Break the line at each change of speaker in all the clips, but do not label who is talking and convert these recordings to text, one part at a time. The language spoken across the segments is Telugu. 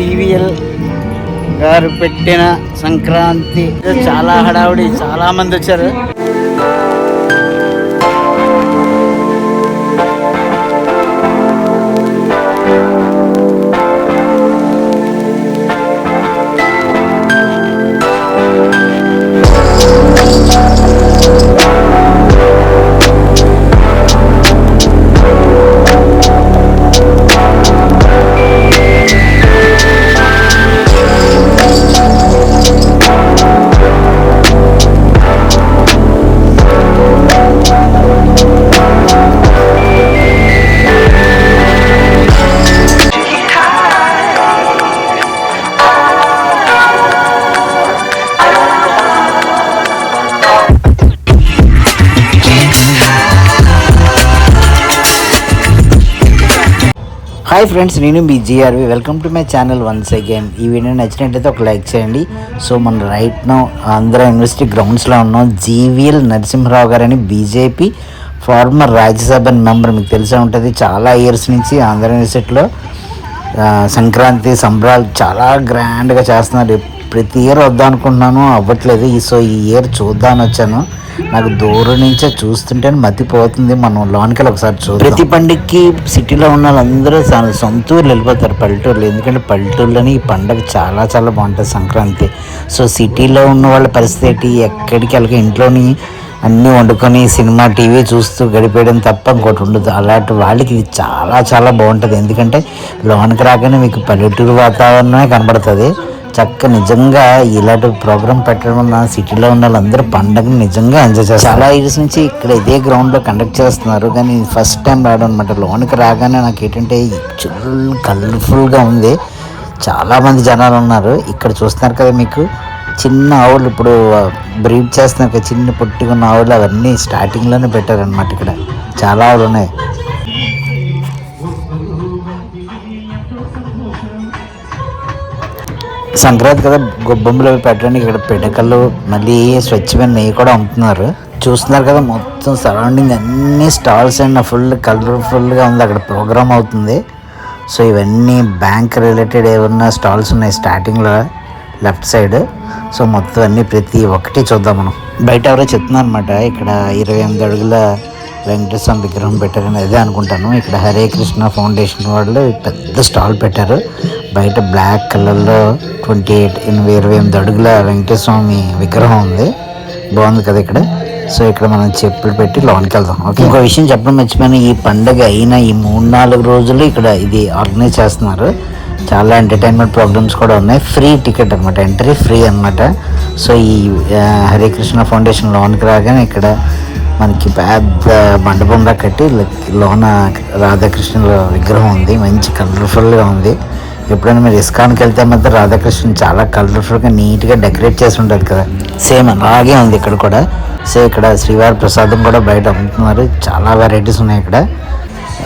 సివిఎల్ గారు పెట్టిన సంక్రాంతి. చాలా హడావుడి చాలా మంది వచ్చారు. హాయ్ ఫ్రెండ్స్ నేను మీ GRV welcome to my channel once again ఈ వీడియో నచ్చినట్టయితే ఒక లైక్ చేయండి. సో మన రైట్ నో ఆంధ్ర యూనివర్సిటీ గ్రౌండ్స్లో ఉన్నాం. జీవీఎల్ నరసింహరావు గారని బీజేపీ ఫార్మర్ రాజ్యసభ మెంబర్. మీకు తెలిసే ఉంటుంది చాలా ఇయర్స్ నుంచి ఆంధ్ర యూనివర్సిటీలో సంక్రాంతి సంబరాలు చాలా గ్రాండ్గా చేస్తున్నారు. ప్రతి ఇయర్ వద్దాం అనుకుంటున్నాను అవ్వట్లేదు. ఈ సో ఈ ఇయర్ చూద్దామని వచ్చాను నాకు దూరం నుంచే చూస్తుంటే మతిపోతుంది మనం లోనికి ఒకసారి చూ ప్రతి పండుగకి సిటీలో ఉన్న వాళ్ళందరూ సొంత ఊర్లు వెళ్ళిపోతారు పల్లెటూర్లు. ఎందుకంటే పల్లెటూర్లోని ఈ పండుగ చాలా చాలా బాగుంటుంది సంక్రాంతి. సో సిటీలో ఉన్న వాళ్ళ పరిస్థితి ఎక్కడికి వెళ్ళక ఇంట్లోని అన్నీ వండుకొని సినిమా టీవీ చూస్తూ గడిపేయడం తప్ప ఇంకోటి ఉండదు. అలాంటి వాళ్ళకి ఇది చాలా చాలా బాగుంటుంది. ఎందుకంటే లోనికి రాగానే మీకు పల్లెటూరు వాతావరణమే కనబడుతుంది. చక్క నిజంగా ఇలాంటి ప్రోగ్రామ్ పెట్టడం వల్ల సిటీలో ఉన్న వాళ్ళందరూ పండగని నిజంగా ఎంజాయ్ చేస్తారు. చాలా ఇయర్స్ నుంచి ఇక్కడ ఇదే గ్రౌండ్లో కండక్ట్ చేస్తున్నారు. కానీ ఫస్ట్ టైం రావడం అనమాట లోనికి రాగానే నాకు ఏంటంటే చుల్ కలర్ఫుల్గా ఉంది. చాలామంది జనాలు ఉన్నారు. ఇక్కడ చూస్తున్నారు కదా మీకు. చిన్న ఆవులు ఇప్పుడు బ్రీడ్ చేస్తున్నారు కదా. చిన్న పుట్టుకున్న ఆవులు అవన్నీ స్టార్టింగ్లోనే పెట్టారనమాట ఇక్కడ. చాలా ఆవులు ఉన్నాయి. సంక్రాంతి కదా గొబ్బెమ్మలు అవి పెట్టడానికి ఇక్కడ పిడకలు మళ్ళీ స్వచ్ఛమైన నెయ్యి కూడా అమ్ముతున్నారు. చూస్తున్నారు కదా మొత్తం సరౌండింగ్ అన్ని స్టాల్స్ అండ్ ఫుల్ కలర్ఫుల్గా ఉంది. అక్కడ ప్రోగ్రామ్ అవుతుంది. సో ఇవన్నీ బ్యాంక్ రిలేటెడ్ ఏమన్నా స్టాల్స్ ఉన్నాయి స్టార్టింగ్లో లెఫ్ట్ సైడ్. సో మొత్తం అన్ని ప్రతి ఒక్కటి చూద్దాం మనం. బయట ఎవరో చెప్తున్నారు అనమాట ఇక్కడ ఇరవై ఎనిమిది అడుగుల వెంకటేశ్వర విగ్రహం పెట్టారని అదే అనుకుంటాను. ఇక్కడ హరే కృష్ణ ఫౌండేషన్ వాళ్ళు పెద్ద స్టాల్ పెట్టారు. బయట బ్లాక్ కలర్లో ట్వంటీ ఎయిట్ ఎనభై ఇరవై ఎనిమిది అడుగుల వెంకటేశ్వర స్వామి విగ్రహం ఉంది. బాగుంది కదా ఇక్కడ. సో ఇక్కడ మనం చెప్పులు పెట్టి లోనికి వెళ్దాం. ఓకే. ఇంకో విషయం చెప్పడం మర్చిపోయిన. ఈ పండగ అయిన ఈ మూడు నాలుగు రోజులు ఇక్కడ ఇది ఆర్గనైజ్ చేస్తున్నారు. చాలా ఎంటర్టైన్మెంట్ ప్రోగ్రామ్స్ కూడా ఉన్నాయి. ఫ్రీ టికెట్ అనమాట ఎంట్రీ ఫ్రీ అన్నమాట. సో ఈ హరే కృష్ణ ఫౌండేషన్ లోనికి రాగానే ఇక్కడ మనకి పెద్ద మండపంలా కట్టి లోన రాధాకృష్ణుల విగ్రహం ఉంది. మంచి కలర్ఫుల్గా ఉంది. ఎప్పుడైనా మీరు ఇస్కాన్కి వెళ్తే మాత్రం రాధాకృష్ణ చాలా కలర్ఫుల్గా నీట్గా డెకరేట్ చేసి ఉంటుంది కదా. సేమ్ అలాగే ఉంది ఇక్కడ కూడా. సో ఇక్కడ శ్రీవారి ప్రసాదం కూడా బయట అమ్ముతున్నారు. చాలా వెరైటీస్ ఉన్నాయి ఇక్కడ.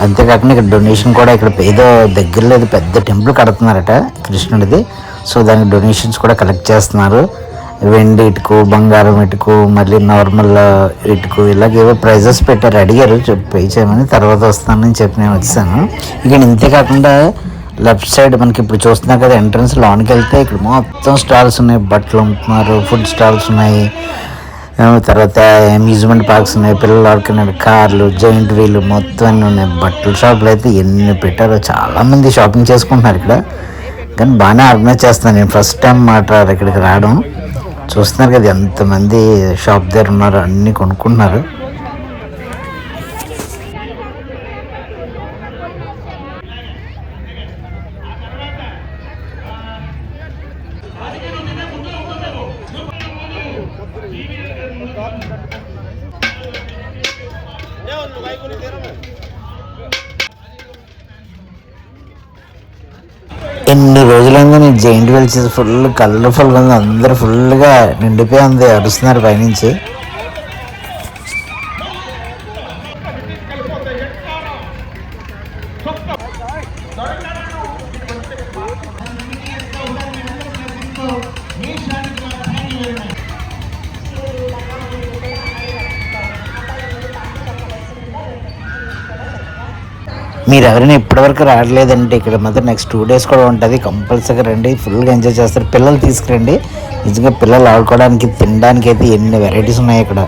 అంతేకాకుండా ఇక్కడ డొనేషన్ కూడా ఇక్కడ ఏదో దగ్గరలో ఏదో పెద్ద టెంపుల్ కడుతున్నారట కృష్ణుడిది. సో దానికి డొనేషన్స్ కూడా కలెక్ట్ చేస్తున్నారు. వెండి ఇటుకు బంగారం ఇటుకు మళ్ళీ నార్మల్ ఇటుకు ఇలాగేవో ప్రైజెస్ పెట్టారు. అడిగారు పే చేయమని. తర్వాత వస్తానని చెప్పి నేను వచ్చాను. ఇక్కడ ఇంతేకాకుండా లెఫ్ట్ సైడ్ మనకి ఇప్పుడు చూస్తున్నా కదా ఎంట్రన్స్ లోనికి వెళ్తే ఇక్కడ మొత్తం స్టాల్స్ ఉన్నాయి. బట్టలు అమ్ముతున్నారు ఫుడ్ స్టాల్స్ ఉన్నాయి. తర్వాత అమ్యూజ్మెంట్ పార్క్స్ ఉన్నాయి పిల్లలు ఆడుకునే కార్లు జైంట్ వీలు మొత్తం అన్నీ ఉన్నాయి. బట్టల షాపులు అయితే ఎన్ని పెట్టారో చాలామంది షాపింగ్ చేసుకుంటున్నారు ఇక్కడ. కానీ బాగానే ఆర్గనైజ్ చేస్తాను నేను. ఫస్ట్ టైం మాట ఇక్కడికి రావడం. చూస్తున్నారు కదా ఎంతమంది షాప్ దగ్గర ఉన్నారు అన్నీ కొనుక్కుంటున్నారు ఎన్ని రోజులైందో నేను జైంట్ వీల్ చేసి ఫుల్ కలర్ఫుల్గా ఉంది. అందరూ ఫుల్గా నిండిపోయి ఉంది అరుస్తున్నారు పైనుంచి. మీరు ఎవరైనా ఇప్పటివరకు రావట్లేదంటే ఇక్కడ మాత్రం నెక్స్ట్ టూ డేస్ కూడా ఉంటుంది. కంపల్సరీగా రండి. ఫుల్గా ఎంజాయ్ చేస్తారు. పిల్లలు తీసుకురండి. నిజంగా పిల్లలు ఆడుకోవడానికి తినడానికి అయితే ఎన్ని వెరైటీస్ ఉన్నాయి ఇక్కడ.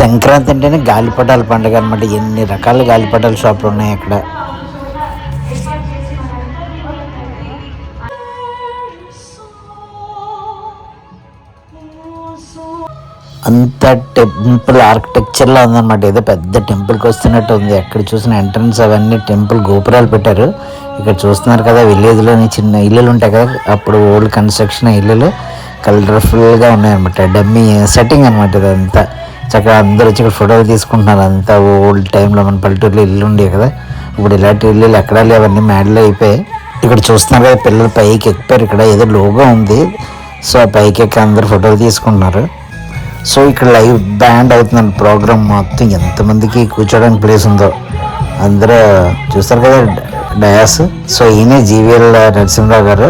సంక్రాంతి అంటేనే గాలిపటాల పండుగ అనమాట ఎన్ని రకాల గాలిపటాల షాపులు ఉన్నాయి అక్కడ. అంత టెంపుల్ ఆర్కిటెక్చర్లో ఉందన్నమాట. ఏదో పెద్ద టెంపుల్కి వస్తున్నట్టు ఉంది. ఎక్కడ చూసిన ఎంట్రన్స్ అవన్నీ టెంపుల్ గోపురాలు పెట్టారు. ఇక్కడ చూస్తున్నారు కదా విలేజ్లోని చిన్న ఇల్లులు ఉంటాయి కదా అప్పుడు ఓల్డ్ కన్స్ట్రక్షన్ ఇల్లులు కలర్ఫుల్గా ఉన్నాయన్నమాట. డమ్మీ సెట్టింగ్ అనమాట ఇదంతా చక్కగా అందరూ వచ్చి ఇక్కడ ఫోటోలు తీసుకుంటున్నారు. అంతా ఓల్డ్ టైంలో మన పల్లెటూరులో ఇల్లు ఉండే కదా. ఇప్పుడు ఇలాంటి ఇల్లులు ఎక్కడా లేవన్నీ మేడలు అయిపోయాయి. ఇక్కడ చూస్తున్నారు కదా పిల్లలు పైకి ఎక్కిపోయారు. ఇక్కడ ఏదో లోగో ఉంది. సో ఆ పైకి ఎక్కి అందరు ఫోటోలు తీసుకుంటున్నారు. సో ఇక్కడ లైవ్ బ్యాండ్ అవుతుందండి ప్రోగ్రామ్ మొత్తం ఎంతమందికి కూర్చోడానికి ప్లేస్ ఉందో. అందరూ చూస్తారు కదా డయాస్. సో ఈయనే జీవీఎల్ నరసింహరావు గారు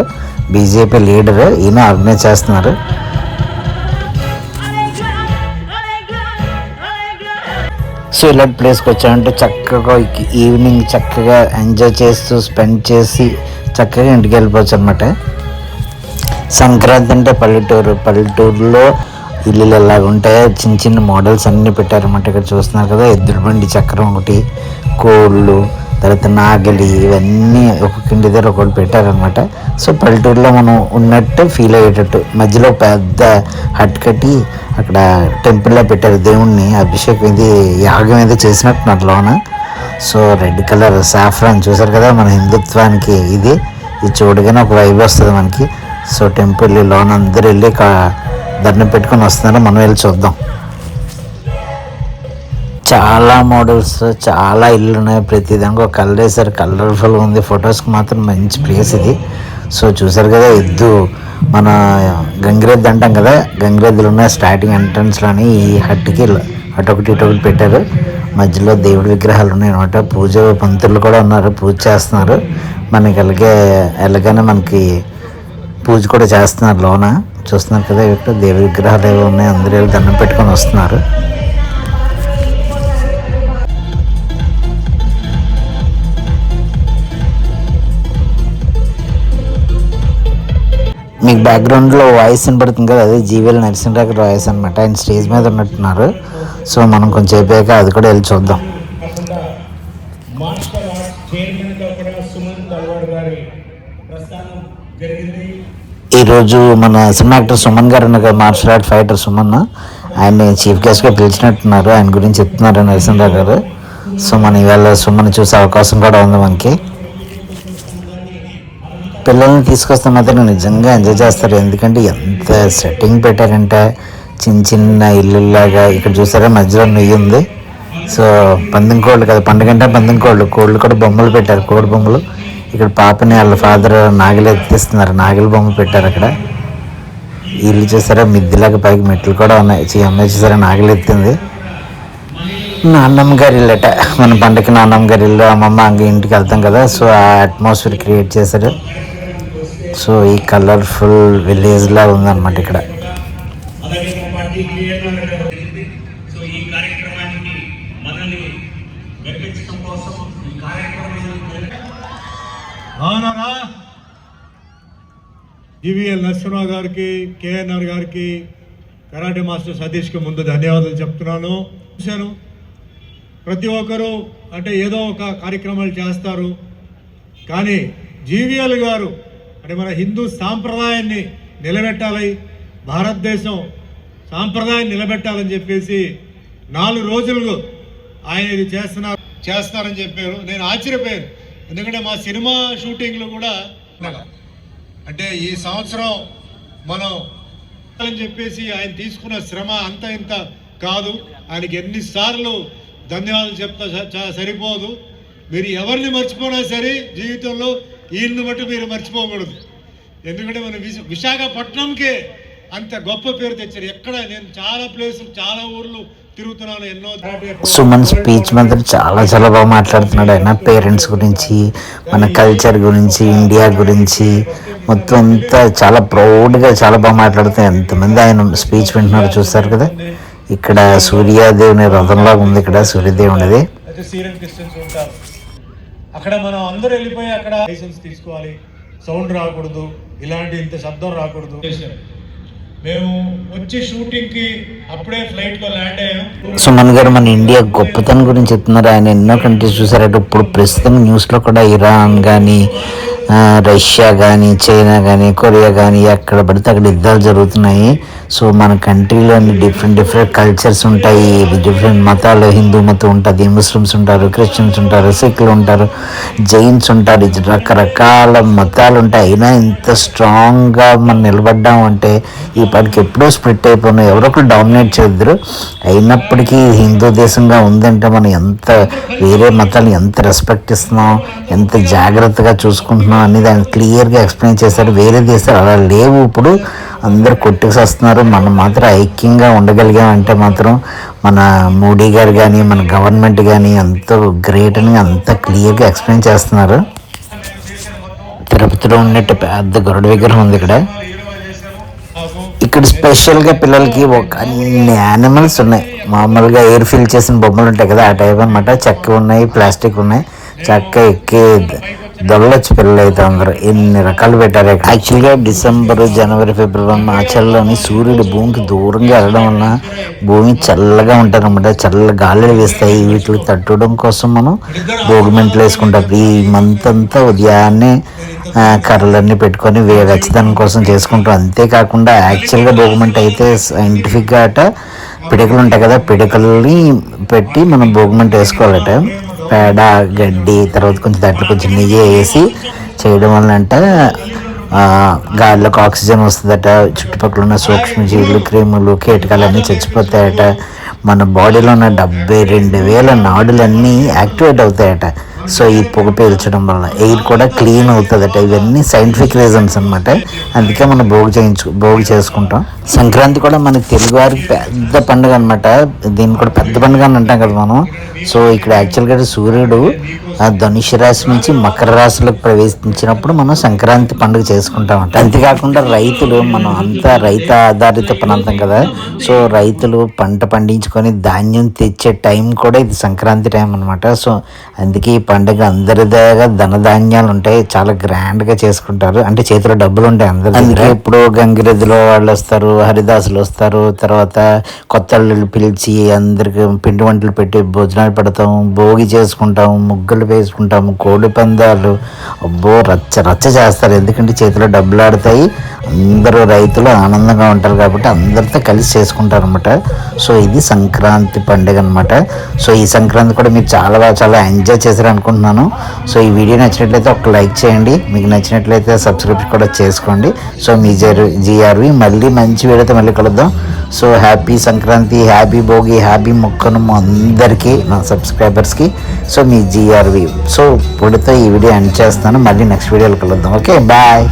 బీజేపీ లీడర్. ఈయన ఆర్గనైజ్ చేస్తున్నారు. సో ఇలాంటి ప్లేస్కి వచ్చామంటే చక్కగా ఈవినింగ్ చక్కగా ఎంజాయ్ చేస్తూ స్పెండ్ చేసి చక్కగా ఇంటికి వెళ్ళిపోవచ్చు అనమాట సంక్రాంతి అంటే పల్లెటూరు. పల్లెటూరులో ఇల్లులు ఎలాగ ఉంటాయో చిన్న చిన్న మోడల్స్ అన్నీ పెట్టారన్నమాట. ఇక్కడ చూస్తున్నారు కదా ఎద్దుల బండి చక్రం ఒకటి కోళ్ళు తర్వాత నాగలి ఇవన్నీ ఒక ఇంటి దగ్గర ఒకటి పెట్టారనమాట సో పల్లెటూరులో మనం ఉన్నట్టు ఫీల్ అయ్యేటట్టు. మధ్యలో పెద్ద హట్ కట్టి అక్కడ టెంపుల్లో పెట్టారు దేవుణ్ణి. అభిషేకం ఇది యాగం ఏదో చేసినట్టు నాకు లోన. సో రెడ్ కలర్ సాఫ్రాన్ చూసారు కదా మన హిందుత్వానికి ఇది. ఇది చూడగానే ఒక వైబ్ వస్తుంది మనకి. సో టెంపుల్ లోన అందరూ వెళ్ళి కా- దండం పెట్టుకొని వస్తున్నారు మనం వెళ్ళి చూద్దాం. చాలా మోడల్స్ చాలా ఇల్లు ఉన్నాయి ప్రతి దానికి. ఒక కలర్ వేసారు కలర్ఫుల్ ఉంది. ఫొటోస్కి మాత్రం మంచి ప్లేస్ ఇది. సో చూసారు కదా ఎద్దు. మన గంగిరెద్దు అంటాం కదా గంగిరెద్దులు ఉన్నాయి స్టార్టింగ్ ఎంట్రన్స్లోని ఈ హట్కి అటొకటి ఇటొకటి పెట్టారు. మధ్యలో దేవుడి విగ్రహాలు ఉన్నాయి అనమాట పూజ పంతులు కూడా ఉన్నారు పూజ చేస్తున్నారు. మనకి అలాగే ఎలాగైనా మనకి పూజ కూడా చేస్తున్నారు లోన. చూస్తున్నారు కదా ఇక్కడ దేవి విగ్రహాలు ఏవో ఉన్నాయి అందరూ వెళ్ళి దండం పెట్టుకొని వస్తున్నారు. మీకు బ్యాక్గ్రౌండ్లో వాయిస్ వినపడుతుంది కదా అదే జీవీఎల్ నరసింహరావు వాయిస్ అనమాట ఆయన స్టేజ్ మీద ఉన్నట్టున్నారు. సో మనం కొంచెం అయిపోయాక అది కూడా వెళ్ళి చూద్దాం. ఈరోజు మన సినిమా యాక్టర్ సుమన్ గారు ఉన్నారు మార్షల్ ఆర్ట్ ఫైటర్ సుమన్. ఆయన చీఫ్ గెస్ట్గా పిలిచినట్టున్నారు. ఆయన గురించి చెప్తున్నారు నరసింహరావు గారు. సో మన ఇవాళ సుమన్ చూసే అవకాశం కూడా ఉంది మనకి. పిల్లల్ని తీసుకొస్తే మాత్రం నిజంగా ఎంజాయ్ చేస్తారు. ఎందుకంటే ఎంత సెట్టింగ్ పెట్టారంటే చిన్న చిన్న ఇల్లులాగా ఇక్కడ చూసారా మధ్యలో నెయ్యి ఉంది. సో పందెం కోళ్ళు కదా పండుగ అంటే పందెం కోళ్ళు. కోళ్ళు కూడా బొమ్మలు పెట్టారు కోడి బొమ్మలు. ఇక్కడ పాపని వాళ్ళ ఫాదర్ నాగలి ఎత్తిస్తున్నారు నాగలి బొమ్మ పెట్టారు అక్కడ. వీళ్ళు చూసారా? మిద్దిలాగా పైకి మెట్లు కూడా ఉన్నాయి. చీ అమ్మాయి చూసారా? నాగలి ఎత్తింది. నాన్నమ్మ గారి ఇల్లట. మన పండగకి నాన్నమ్మ గారి ఇల్లు. అమ్మమ్మ అంగ ఇంటికి వెళ్తాం కదా. సో ఆ అట్మాస్ఫియర్ క్రియేట్ చేశారు. సో ఈ కలర్ఫుల్ విలేజ్లా ఉందన్నమాట ఇక్కడ
అలాగే మా పార్టీకి ఏమన్నా జరిగింది సో ఈ కార్యక్రమానికి మనల్ని గెలిపించడం కోసం ఈ కార్యక్రమాన్ని అవునరా? జీవీఎల్ నరసింహరావు గారికి కేఎన్ఆర్ గారికి కరాటే మాస్టర్ సతీష్కి ముందు ధన్యవాదాలు చెప్తున్నాను. చూశాను ప్రతి ఒక్కరూ అంటే ఏదో ఒక కార్యక్రమాలు చేస్తారు. కానీ జీవీఎల్ గారు అంటే మన హిందూ సాంప్రదాయాన్ని నిలబెట్టాలి. భారతదేశం సాంప్రదాయం నిలబెట్టాలని చెప్పేసి నాలుగు రోజులు ఆయన ఇది చేస్తున్నారు చేస్తారని చెప్పారు. నేను ఆశ్చర్యపోయాను. ఎందుకంటే మా సినిమా షూటింగ్లు కూడా అంటే ఈ సంవత్సరం మనం అని చెప్పేసి ఆయన తీసుకున్న శ్రమ అంత ఇంత కాదు. ఆయనకి ఎన్నిసార్లు ధన్యవాదాలు చెప్తా సరిపోదు. మీరు ఎవరిని మర్చిపోయినా సరే జీవితంలో వీళ్ళని బట్టి మీరు మర్చిపోకూడదు. ఎందుకంటే మన విశ- విశాఖపట్నంకే అంత గొప్ప పేరు తెచ్చారు. ఎక్కడ నేను చాలా ప్లేసులు చాలా ఊర్లు
సుమన్ స్పీచ్ మాత్రం చాలా చాలా బాగా మాట్లాడుతున్నాడు. ఆయన పేరెంట్స్ గురించి మన కల్చర్ గురించి ఇండియా గురించి మొత్తం అంతా చాలా ప్రౌడ్గా చాలా బాగా మాట్లాడుతున్నాయి. ఎంతమంది ఆయన స్పీచ్ వింటున్నారు చూస్తారు కదా. ఇక్కడ సూర్యదేవుని రథంలాగా ఉంది. ఇక్కడ సూర్యదేవునిది
అక్కడ మనం అందరూ వెళ్ళిపోయి అక్కడ లైసెన్స్ తీసుకోవాలి. సౌండ్ రాకూడదు. ఇలాంటి ఇంత శబ్దం రాకూడదు. మేము వచ్చి అప్పుడే ల్యాండ్ అయ్యాం.
సుమన్ గారు మన ఇండియా గొప్పతనం గురించి చెప్తున్నారు. ఆయన ఎన్నో కంట్రీస్ చూసారంటే ఇప్పుడు ప్రస్తుతం న్యూస్లో కూడా ఇరాన్ కానీ రష్యా కానీ చైనా కానీ కొరియా కానీ ఎక్కడ పడితే అక్కడ యుద్ధాలు జరుగుతున్నాయి. సో మన కంట్రీలోని డిఫరెంట్ డిఫరెంట్ కల్చర్స్ ఉంటాయి. డిఫరెంట్ మతాలు. హిందూ మతం ఉంటుంది ముస్లిమ్స్ ఉంటారు క్రిస్టియన్స్ ఉంటారు సిఖ్లు ఉంటారు జైన్స్ ఉంటారు. రకరకాల మతాలు ఉంటాయి. అయినా ఇంత స్ట్రాంగ్గా మనం నిలబడ్డాం అంటే ఈ పాటికి ఎప్పుడో స్ప్లిట్ అయిపోయినాయి ఎవరో ఒకరు డామినేట్ చేద్దరు. అయినప్పటికీ హిందూ దేశంగా ఉందంటే మనం ఎంత వేరే మతాలను ఎంత రెస్పెక్ట్ ఇస్తున్నాం ఎంత జాగ్రత్తగా చూసుకుంటున్నాం అనేది ఆయన క్లియర్గా ఎక్స్ప్లెయిన్ చేశారు వేరే దేశాలు అలా లేవు ఇప్పుడు. అందరు కొట్టుకు వస్తున్నారు మనం మాత్రం ఐక్యంగా ఉండగలిగామంటే మాత్రం మన మోడీ గారు కానీ మన గవర్నమెంట్ కానీ ఎంతో గ్రేట్ అని అంత క్లియర్గా ఎక్స్ప్లెయిన్ చేస్తున్నారు. తిరుపతిలో ఉన్నట్టు పెద్ద గరుడ విగ్రహం ఉంది ఇక్కడ. ఇక్కడ స్పెషల్గా పిల్లలకి ఒక అన్ని యానిమల్స్ ఉన్నాయి. మామూలుగా ఎయిర్ ఫిల్ చేసిన బొమ్మలు ఉంటాయి కదా ఆ టైప్ అనమాట చెక్క ఉన్నాయి ప్లాస్టిక్ ఉన్నాయి. చక్క ఎక్కి దొల్లొచ్చు పిల్లలు అయితే అందరూ ఎన్ని రకాలు పెట్టారు యాక్చువల్గా డిసెంబర్ జనవరి ఫిబ్రవరి మార్చల్లోని సూర్యుడు భూమికి దూరంగా వెళ్ళడం వలన భూమి చల్లగా ఉంటుంది అనమాట చల్ల గాలులు వేస్తాయి. వీటిని తట్టడం కోసం మనం భోగిమెంట్లు వేసుకుంటాం. ఈ మంత్ అంతా ఉదయాన్నే కర్రలన్నీ పెట్టుకొని వే- వెచ్చదనం కోసం చేసుకుంటాం. అంతేకాకుండా యాక్చువల్గా భోగిమెంట్ అయితే సైంటిఫిక్గా అట పిడకలు ఉంటాయి కదా పిడకల్ని పెట్టి మనం భోగిమెంట్ వేసుకోవాలట. పేడ గడ్డి తర్వాత కొంచెం దాంట్లో కొంచెం నెయ్యి వేసి చేయడం వల్ల అంట గాలిలోకి ఆక్సిజన్ వస్తుందట చుట్టుపక్కల ఉన్న సూక్ష్మజీవులు క్రిములు కీటకాలు అన్నీ చచ్చిపోతాయట. మన బాడీలో ఉన్న డెబ్బై రెండు వేల నాడులన్నీ యాక్టివేట్ అవుతాయట. సో ఈ పొగ పీల్చడం వల్ల ఎయిర్ కూడా క్లీన్ అవుతుందట. ఇవన్నీ సైంటిఫిక్ రీజన్స్ అనమాట అందుకే మనం భోగి చేయించు భోగి చేసుకుంటాం. సంక్రాంతి కూడా మన తెలుగువారి పెద్ద పండుగ అనమాట దీన్ని కూడా పెద్ద పండుగ అని అంటాం కదా మనం. సో ఇక్కడ యాక్చువల్గా సూర్యుడు ఆ రాశి నుంచి మకర రాశిలోకి ప్రవేశించినప్పుడు మనం సంక్రాంతి పండుగ చేసుకుంటాం అంతేకాకుండా రైతులు మనం అంతా రైతు ఆధారిత ప్రాంతం కదా. సో రైతులు పంట పండించుకొని ధాన్యం తెచ్చే టైం కూడా ఇది సంక్రాంతి టైం అనమాట సో అందుకే ఈ పండుగ అందరిదాగా ధనధాన్యాలు ఉంటాయి. చాలా గ్రాండ్గా చేసుకుంటారు. అంటే చేతిలో డబ్బులు ఉంటాయి అందరి అందుకే ఇప్పుడు గంగిరెద్దులో వాళ్ళు వస్తారు హరిదాసులు వస్తారు. తర్వాత కొత్త పిలిచి అందరికి పిండి వంటలు పెట్టి భోజనాలు పెడతాం భోగి చేసుకుంటాం ముగ్గులు వేసుకుంటాము కోడి పందాలు. అబ్బో రచ్చ రచ్చ చేస్తారు. ఎందుకంటే చేతిలో డబ్బులు ఆడతాయి. అందరూ రైతులు ఆనందంగా ఉంటారు కాబట్టి అందరితో కలిసి చేసుకుంటారు అనమాట సో ఇది సంక్రాంతి పండుగ అనమాట సో ఈ సంక్రాంతి కూడా మీరు చాలా బాగా చాలా ఎంజాయ్ చేశారు అనుకుంటున్నాను. సో ఈ వీడియో నచ్చినట్లయితే ఒక లైక్ చేయండి. మీకు నచ్చినట్లయితే సబ్స్క్రైబ్ కూడా చేసుకోండి. సో మీ జర్ జిఆర్వి మళ్ళీ మంచి వీడియోతో మళ్ళీ కలుద్దాం. So happy Sankranti happy Bhogi happy మొక్కను అందరికీ నా సబ్స్క్రైబర్స్కి సో మీ జిఆర్వి సో ఇప్పుడుతో ఈ వీడియో ఎండ్ చేస్తాను. మళ్ళీ నెక్స్ట్ వీడియోలో కలుద్దాం. Okay bye.